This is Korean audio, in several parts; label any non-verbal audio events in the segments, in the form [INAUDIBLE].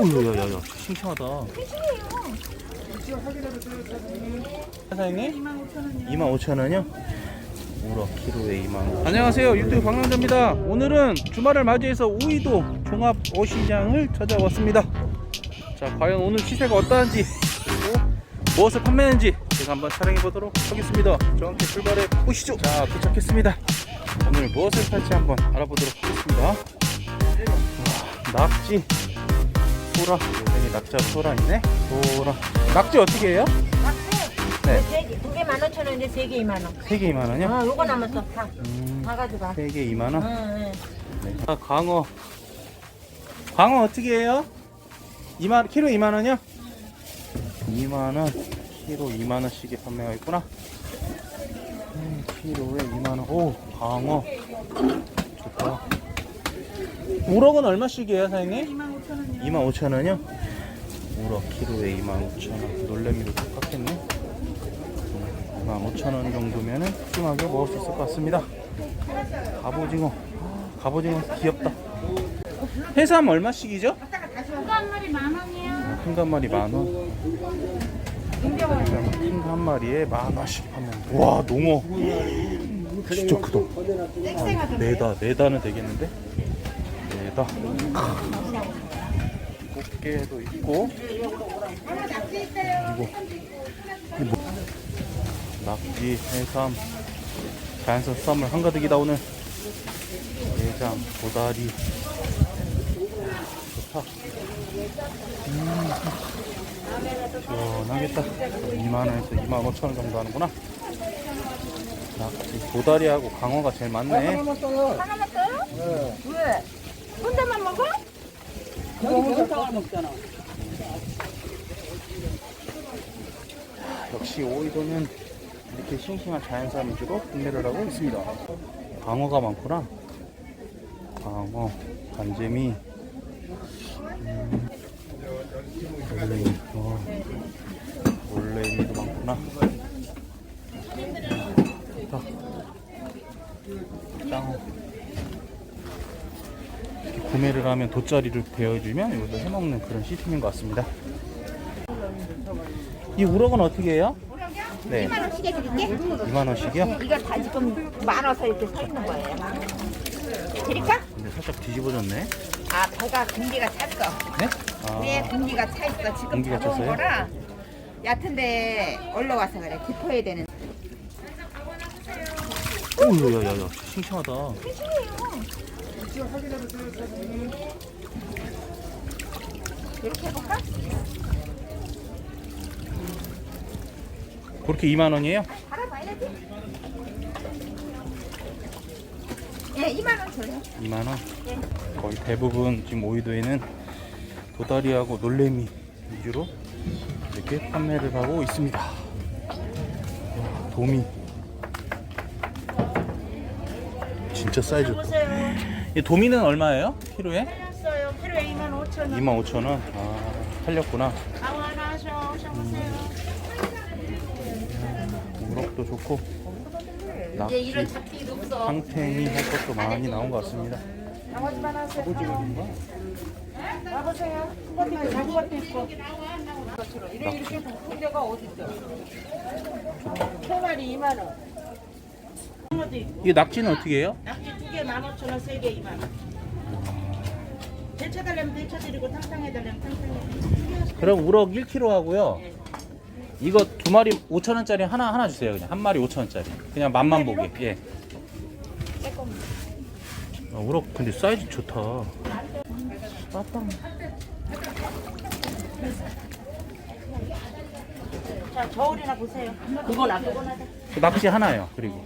오우 야야야. 싱싱하다. 사장님? 25,000원이요? 우럭 키로에 2만원. 안녕하세요. 유튜브 박남자입니다. 오늘은 주말을 맞이해서 우이도 종합 어시장을 찾아왔습니다. 자 과연 오늘 시세가 어떠한지 그리고 무엇을 판매하는지 제가 한번 촬영해 보도록 하겠습니다. 저와 함께 출발해 보시죠. 자 도착했습니다. 오늘 무엇을 팔지 한번 알아보도록 하겠습니다. 와, 낙지 소라 여기 낙자 소라 있네 소라 낙지 어떻게 해요? 네. 두개 만 오천 원인데 세개 이만 원. 3개 2만 원이요? 어, 요거 남았어. 다, 음, 다 가져가. 3개 2만원? 응, 응. 네. 아, 광어. 광어 어떻게 해요? 2만, 키로 2만 원이요? 2만 원, 키로 2만 원씩에 판매가 있구나. 음, 키로에 2만 원. 오, 광어. 좋다. 우럭은 얼마씩이에요, 사장님? 2만 5천원이요. 우럭 키로에 2만 5천원. 놀래미도 똑같겠네. 2만 5천원 정도면은 푸짐하게 먹을 수 있을 것 같습니다. 갑오징어. 갑오징어 귀엽다. 해삼 얼마씩이죠? 한 마리 만 원이요. 큰 거 한 마리 만 원. 큰 거 한 마리에 만 원씩 하면. 와 농어. 진짜 크다. 아, 네다 네다는 되겠는데? 네다. 꽃게도 있고. 그리고 낙지, 해삼, 자연산 수산물 한가득이다 오늘. 게장, 도다리. 좋다. 시원하겠다. 2만원에서 2만 5천원 정도 하는구나. 낙지, 도다리하고 강어가 제일 많네. 하나만 떠요? 왜? 혼자만 먹어? 역시 오이도는 이렇게 싱싱한 자연산 위주로 판매를 하고 있습니다. 광어가 많구나. 광어, 간재미, 음, 올레미, 어, 올레미도 많구나. 좋다. 짱어. 구매를 하면 돗자리를 대여해주면 이것도 해먹는 그런 시스템인 것 같습니다. 이 우럭은 어떻게 해요? 네. 2만 원씩 해드릴게. 2만 원씩이요? 이거 다 지금 많아서 이렇게 서 있는 거예요. 드릴까? 근데 살짝 뒤집어졌네. 아, 배가 공기가 찼어. 네? 아, 위에 공기가 차 있어. 지금 공기가 잡아온 찼어요? 거라 얕은데 올라와서 그래. 깊어야 되는. 오, 야, 야, 야, 싱싱하다. 이렇게 해볼까? 그렇게 2만 원이에요? 알아봐야지. 예, 2만 원 줘요. 2만 원. 거의 대부분 지금 오이도에는 도다리하고 놀래미 위주로 이렇게 판매를 하고 있습니다. 와, 도미. 진짜 사이즈. 보세요. 이 도미는 얼마예요? 키로에? 팔렸어요. 키로에 2만 5천 원. 2만 5천 원. 아, 팔렸구나. 강화 하나 하셔. 오셔보세요. 우럭도 좋고 낙지. 상탱이 할 것도 많이 나온 것 같습니다. 나머지만 하세요. 나보세요. 큰 것도 있고 작은 것도 있고. 이렇게 큰 데가 어디 있어? 세 마리 2만 원. 것도 있고. 이 낙지는 어떻게 해요? 낙지 두 개 15,000원, 세 개 2만 원. 데쳐달라면 데쳐드리고 탕탕해달라면 탕탕해. 그럼 우럭 1kg 하고요. 이거 두 마리 5천 원짜리 하나 하나 주세요. 그냥 한 마리 5천 원짜리. 그냥 맛만 보게. 예. 아, 우럭 근데 사이즈 좋다. 빠빵. 자, 저울이나 보세요. 그거나 그거나. 낙지 하나요. 그리고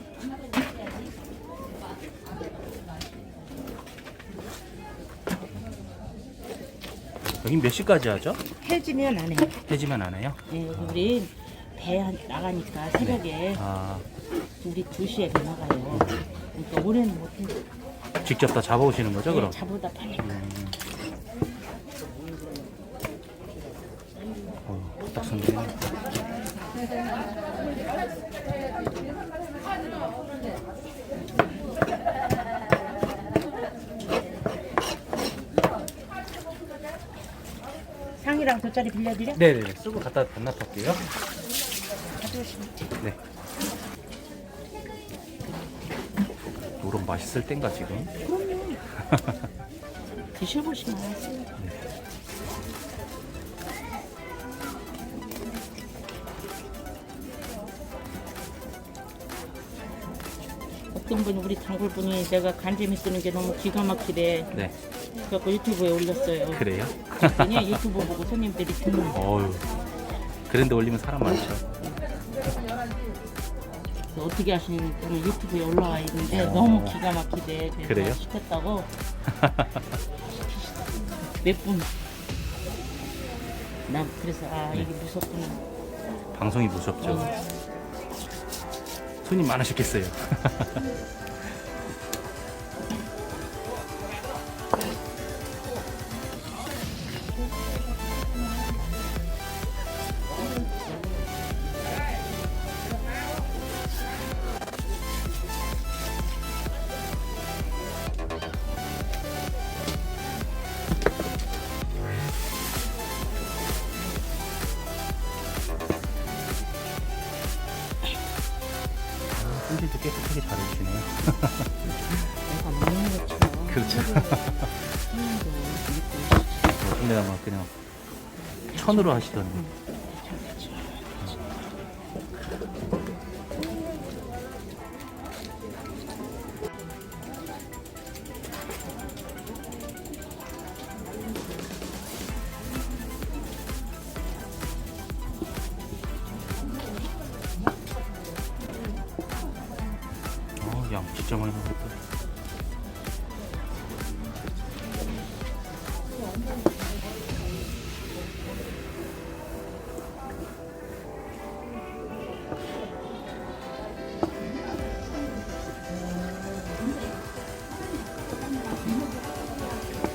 여긴 몇 시까지 하죠? 해지면 안 해. 해지면 안 해요? 네, 우리 배 나가니까 새벽에 네. 아 우리 2시에 배 나가요. 그러니까 올해는 못해. 직접 다 잡아오시는 거죠 예, 그럼? 자보다 파니까. 음. 어, 딱 선생님. 5천짜리 빌려드려? 네네네. 쓰고 갖다 반납할게요. 가져오시면 네. 노릇 맛있을 땐가 지금. 그럼요. [LAUGHS] 드셔보시면 알았어요. 네. 어떤 분 우리 단골분이 제가 간재미 쓰는 게 너무 기가 막히대. 네. 그래서 유튜브에 올렸어요. 그래요? 그랬더니 유튜브 보고 손님들이 듣는 거. 어유 그런데 올리면 사람 많죠 그래서 어떻게 하시는 분은 유튜브에 올라와 있는데 어. 너무 기가 막히대. 그래서 그래요? 시켰다고 [LAUGHS] 몇 분. 난 그래서 아 이게 무섭구나. 방송이 무섭죠 어. 손님 많으셨겠어요 [LAUGHS] 깨끗하게 잘 해주시네요. 내가 먹는 것처럼 그렇죠. 손님도 믿고 어떤 데가 막 그냥 천으로 하시더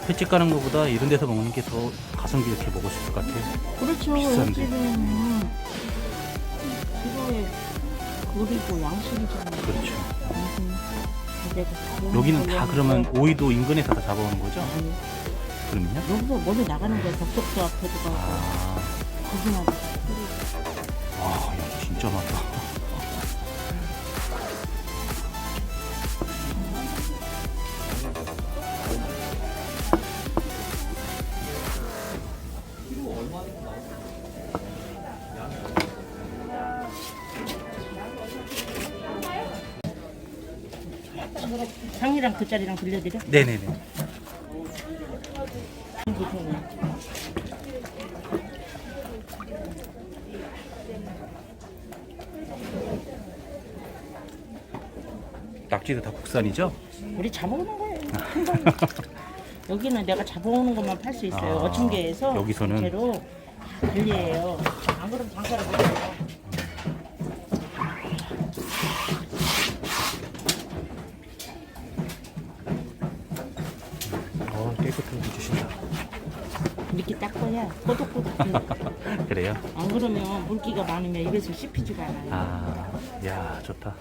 횟집 가는 것보다 이런 데서 먹는 게 더 가성비 있게 먹을 수 있을 것 같아요. 그렇죠. 비싼데. 그거에 그리고 양식이잖아요. 그렇죠. 무슨 내가 다 여기는 다 그러면 거. 오이도 인근에서 다 잡아오는 거죠? 아니 그러면요? 여기서 멀리 나가는 거야. 덕덕도 앞에도 가고 아, 거기만 상이랑 돗자리랑 빌려드려? 네네네. 낙지도 다 국산이죠? 우리 잡아오는 거예요. [LAUGHS] 여기는 내가 잡아오는 것만 팔 수 있어요. 아, 어촌계에서 여기서는? 제로 관리해요. 안 그러면 장사를 못해요. 어, 깨끗하게 해주신다. 이렇게 닦아야 꼬독꼬독. [LAUGHS] 그래요? 안 그러면 물기가 많으면 입에서 씹히지가 않아요. 아, 야, 좋다.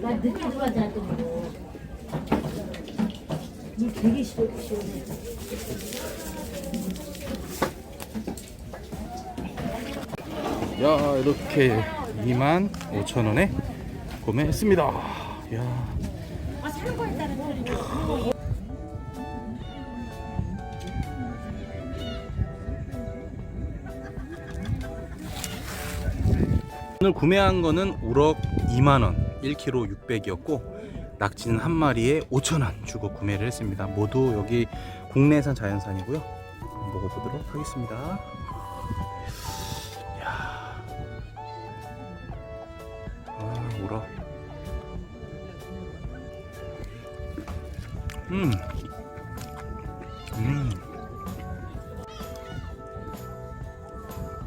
나 늦게 들어가지 않거든. 물 되게 시원, 시원해. 야, 이렇게 2만 5천 원에 구매했습니다. 야. 오늘 구매한 거는 우럭 2만 원 1kg 600이었고 낙지는 한 마리에 5천원 주고 구매를 했습니다 모두 여기 국내산 자연산이고요 먹어보도록 하겠습니다 이야. 아, 우럭. 음. 음.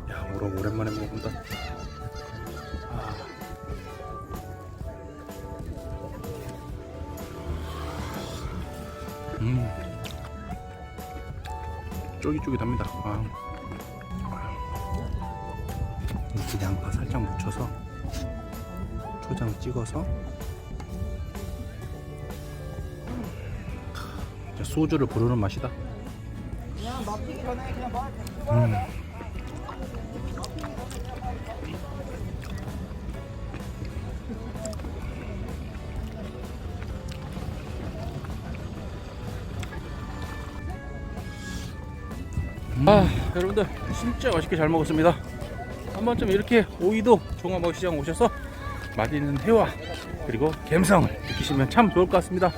야, 우럭 오랜만에 먹어본다. 쫄깃쫄깃합니다. 아. 이렇게 양파 살짝 묻혀서 초장 찍어서 소주를 부르는 맛이다. 음. 아 여러분들 진짜 맛있게 잘 먹었습니다. 한 번쯤 이렇게 오이도 종합어시장 오셔서 맛있는 회와 그리고 갬성을 느끼시면 참 좋을 것 같습니다.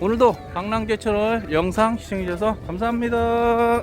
오늘도 방랑제철을 영상 시청해주셔서 감사합니다